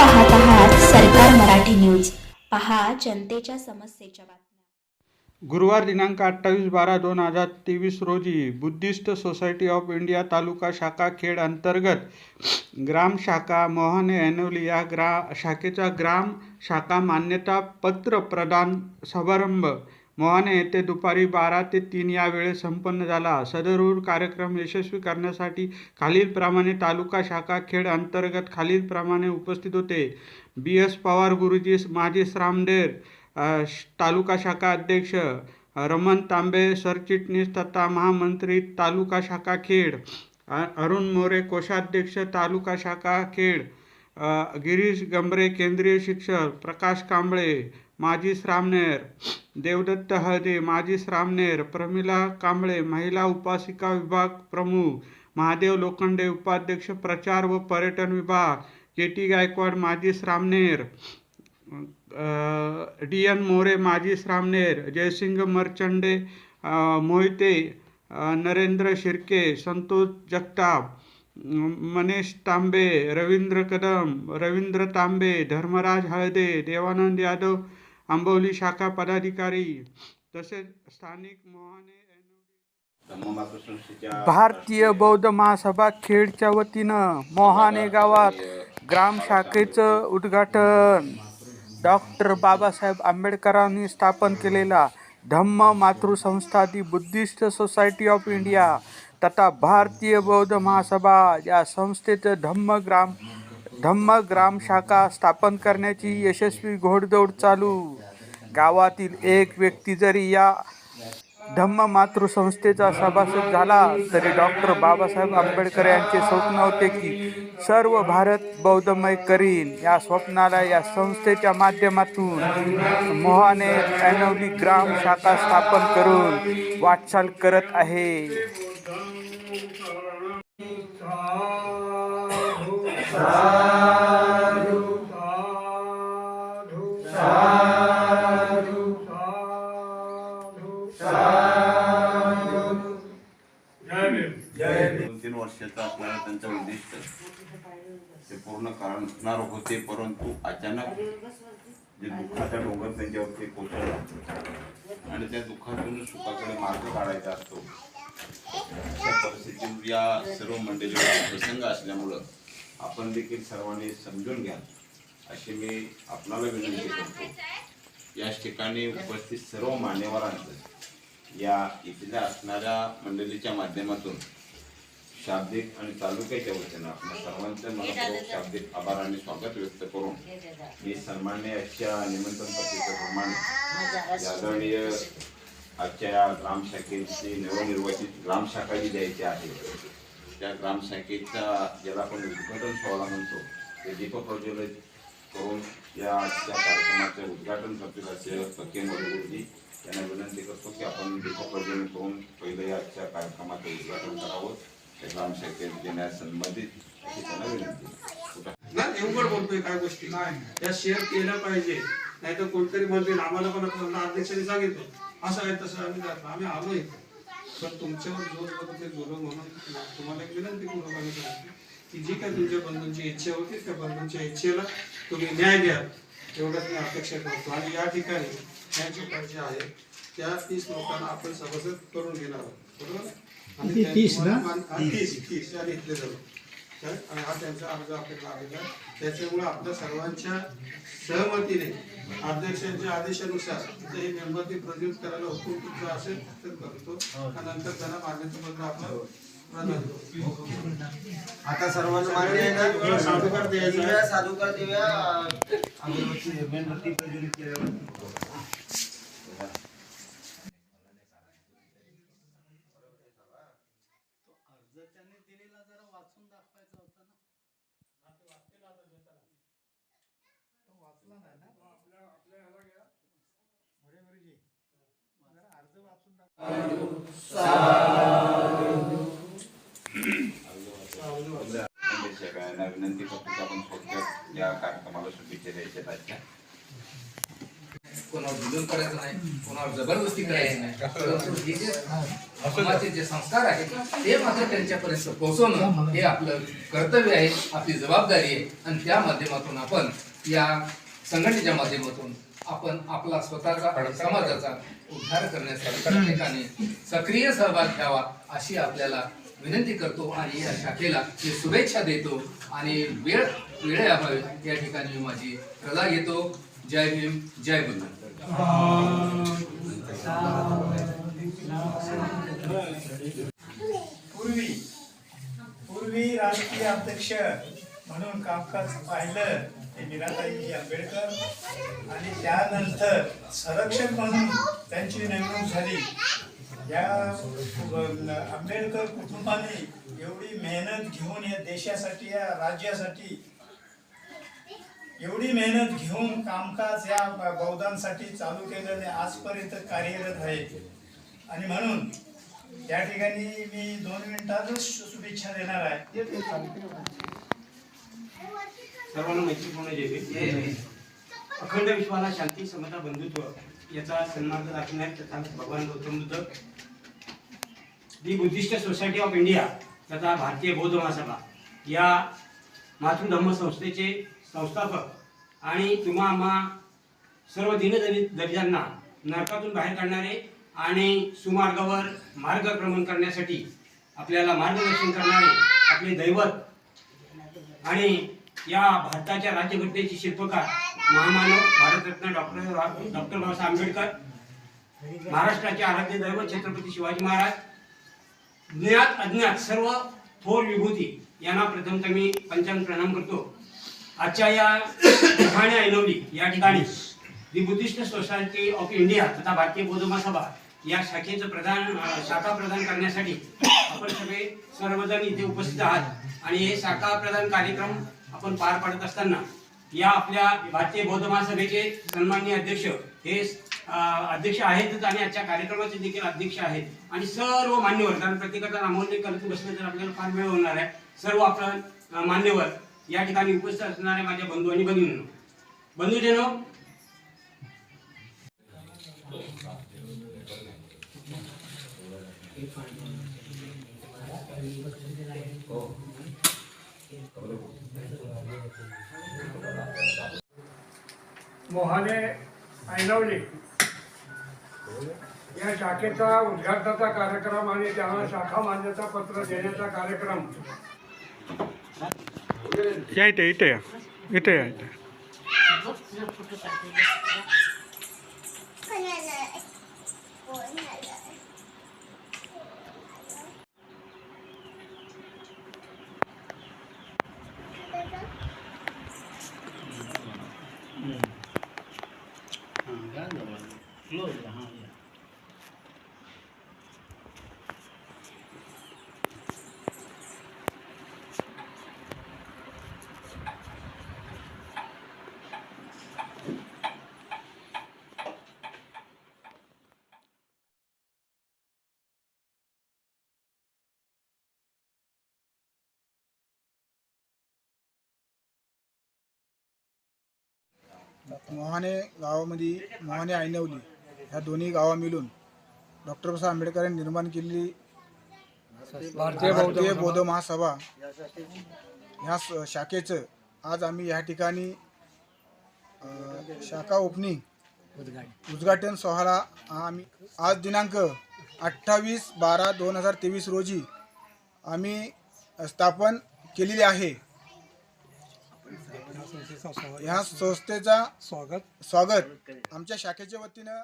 पाहत आहात सरकार मराठी न्यूज. पहा जनतेच्या समस्येच्या बातम्या. गुरुवार दिनांक अठ्ठावीस बारा दोन हजार तेवीस रोजी Buddhist society of India taluka शाखा खेड अंतर्गत ग्राम शाखा मोहन एनोली या ग्रा शाखेचा ग्राम शाखा मान्यता पत्र प्रदान समारंभ मोहाने येथे दुपारी बारा ते तीन या वेळेस संपन्न झाला. सदरूर कार्यक्रम यशस्वी करण्यासाठी खालीलप्रमाणे तालुका शाखा खेड अंतर्गत खालीलप्रमाणे उपस्थित होते. बी. एस. पवार गुरुजी माजी श्रामडेर श- तालुका शाखा अध्यक्ष रमन रमण तांबे सरचिटणीस तथा महामंत्री तालुका शाखा खेड अरुण मोरे कोषाध्यक्ष तालुका शाखा खेड गिरीश गंभरे केंद्रीय शिक्षक प्रकाश कांबळे माजी श्रामनेर देवदत्त हळदे माजी श्रामनेर प्रमिला कांबळे महिला उपासिका विभाग प्रमुख महादेव लोखंडे उपाध्यक्ष प्रचार व पर्यटन विभाग के टी गायकवाड माजी श्रामनेर डी एन मोरे माजी श्रामनेर जयसिंग मर्चंडे मोहिते नरेंद्र शिर्के संतोष जगताप मनेश मनीष तांबे रवींद्र कदम रवींद्र तांबे धर्मराज हळदे देवानंद यादव आंबवली शाखा पदाधिकारी तसेच स्थानिक मोहाने भारतीय बौद्ध महासभा खेडच्या वतीनं मोहाने गावात ग्राम शाखेचं उद्घाटन. डॉक्टर बाबासाहेब आंबेडकरांनी स्थापन केलेला धम्म मातृसंस्था the Buddhist society of India. तथा भारतीय बौद्ध महासभा या संस्थेचं धम्म ग्राम धम्म ग्राम शाखा स्थापन करण्याची यशस्वी घोडदौड चालू. गावातील एक व्यक्ती जरी या धम्म मातृसंस्थेचा सभासद झाला तरी डॉक्टर बाबासाहेब आंबेडकर यांचे स्वप्न होते की सर्व भारत बौद्धमय करीन. या स्वप्नाला या संस्थेच्या माध्यमातून मोहाने ऐनवली ग्राम शाखा स्थापन करून वाटचाल करत आहे. तीन वर्षाचा आपल्याला त्यांचं उद्दिष्ट. ते पूर्ण करणार होते परंतु अचानक जे दुःखाचा डोंगर त्यांच्यावरती कोसळला. आणि त्या दुःखातून सुखाकडे मार्ग काढायचा असतो. परिस्थितीत या सर्व मंडळीला प्रसंग असल्यामुळं आपण देखील सर्वांनी समजून घ्या अशी मी आपणाला विनंती करतो. याच ठिकाणी उपस्थित सर्व मान्यवरांचं या इथल्या असणाऱ्या मंडळीच्या माध्यमातून शाब्दिक आणि तालुक्याच्या वतीनं आपल्या सर्वांचं मनपूर्वक शाब्दिक आभार आणि स्वागत व्यक्त करून मी सन्मान्य अशा निमंत्रण पत्रिकेप्रमाणे या आदरणीय आजच्या या ग्रामशाखेची नवनिर्वाचित ग्रामशाखा जी द्यायची आहे त्या ग्रामशाखेचा ज्याला आपण उद्घाटन सोहळा म्हणतो ते दीपप्रज्वलित करून या आजच्या कार्यक्रमाचे उद्घाटन करतील असे पक्के मोरे गुरुजी यांना विनंती करतो की आपण दीपप्रज्वलन करून पहिलं या आजच्या कार्यक्रमाचं उद्घाटन करावं. त्या ग्रामशाखेत देण्यास संबंधित अशी त्यांना विनंती. कुठं- ना एवढं बोलतोय काय गोष्टी. त्या शेअर केल्या पाहिजे. नाही तर कोणतरी म्हणतील आम्हाला पण अध्यक्षांनी सांगितलं. असं आहे तसं आम्ही जात. आम्ही आलो इथे. पण तुमच्यावर जोर बघत जोर म्हणून तुम्हाला एक विनंती करायची की जी काय तुमच्या बंधूंची इच्छा होती त्या बंधूंच्या इच्छेला तुम्ही न्याय द्या. एवढंच मी अपेक्षा करतो. आणि या ठिकाणी न्यायची पाहिजे आहे त्या तीस लोकांना आपण सभासद करून घेणार आहोत. बरोबर? आणि तीस ना? तीस या इथले जाऊ तर आणि हा त्यांचा अर्ज आपल्याला आलेला. त्याच्यामुळे आपल्या सर्वांच्या सहमतीने अध्यक्षांच्या आदेशानुसार हे ती प्रज्वलित करायला हुकूम तुमचा असेल तर करतो नंतर त्यांना मान्यतापत्र आपलं करतो. आता सर्वांना मान्य आहे ना साधूकार. दिव्या साधूकार दिव्या मेणबत्ती प्रज्वलित केल्यावर विनंती करतो की आपण थोडक्यात या कार्यक्रमाला शुभेच्छा द्यायच्या आजच्या कोणावर जुलूम करायचं नाही कोणावर जबरदस्ती करायची नाही परंतु हे जे जे संस्कार आहेत ते मात्र त्यांच्यापर्यंत पोहोचवणं हे आपलं कर्तव्य आहे आपली जबाबदारी आहे आणि त्या माध्यमातून आपण या संघटनेच्या माध्यमातून आपण आपला स्वतःचा आणि समाजाचा उद्धार करण्यासाठी प्रत्येकाने सक्रिय सहभाग घ्यावा अशी आपल्याला विनंती करतो आणि या शाखेला मी शुभेच्छा देतो. आणि वेळ वेळेअभावी या ठिकाणी मी माझी रजा घेतो. जय भीम जय बुद्ध पूर्वी पूर्वी राजकीय अध्यक्ष म्हणून कामकाज पाहिलं. ते आंबेडकर आणि त्यानंतर संरक्षक म्हणून त्यांची नेमणूक झाली. या आंबेडकर कुटुंबाने एवढी मेहनत घेऊन या देशासाठी या राज्यासाठी एवढी मेहनत घेऊन कामकाज या बौद्धांसाठी चालू केलेले आजपर्यंत कार्यरत आहे. आणि म्हणून त्या ठिकाणी मी दोन मिनिटातच शुभेच्छा देणार आहे. सर्वांना मैत्रीपूर्ण जय भीम. अखंड विश्वाला शांती समता बंधुत्व याचा सन्मान दाखवणार तथा भगवान Gautam Buddha the Buddhist society of India तथा भारतीय बौद्ध महासभा या मातृधम्म संस्थेचे संस्थापक आणि तुम्हा आम्हा सर्व दीनदलित दलितांना नरकातून बाहेर काढणारे आणि सुमार्गावर मार्गक्रमण करण्यासाठी आपल्याला मार्गदर्शन करणारे आपले दैवत आणि या भारताच्या राज्यघटनेचे शिल्पकार महामानव भारतरत्न डॉक्टर डॉक्टर बाबासाहेब आंबेडकर महाराष्ट्राचे आराध्य दैवत छत्रपती शिवाजी महाराज ज्ञात अज्ञात सर्व थोर विभूती यांना प्रथमतः मी पंचांग प्रणाम करतो. आजच्या या ठाणे ऐनवली या ठिकाणी दि बुद्धिस्ट सोसायटी ऑफ इंडिया तथा भारतीय बौद्ध महासभा या शाखेचं प्रधान शाखा प्रदान करण्यासाठी आपण सगळे सर्वजण इथे उपस्थित आहात. आणि हे शाखा प्रदान कार्यक्रम आपण पार पाडत असताना या आपल्या भारतीय बौद्ध महासभेचे सन्माननीय अध्यक्ष हे अध्यक्ष आहेतच आणि आजच्या कार्यक्रमाचे देखील अध्यक्ष आहेत. आणि सर्व मान्यवर कारण प्रत्येकाचा नामोल्लेख करत बसलं तर आपल्याला फार वेळ होणार आहे सर्व आपण मान्यवर या ठिकाणी उपस्थित असणारे माझ्या बंधू आणि भगिनींनो बंधूजनो मोहाने ऐनवली. या शाखेचा उद्घाटनाचा कार्यक्रम आणि त्याला शाखा मान्यता पत्र देण्याचा कार्यक्रम. या इथे इथे या. इथे या इथे. मोहाणे गावामध्ये मोहाणे ऐनवली ह्या दोन्ही गावा मिळून डॉक्टर बाबासाहेब आंबेडकर यांनी निर्माण केलेली भारतीय बौद्ध महासभा. ह्या शाखेचं आज आम्ही ह्या ठिकाणी शाखा ओपनिंग उद्घाटन. सोहळा हा आम्ही आज दिनांक अठ्ठावीस बारा दोन हजार तेवीस रोजी आम्ही स्थापन केलेली आहे. ह्या संस्थेचा स्वागत. स्वागत. आमच्या शाखेच्या वतीनं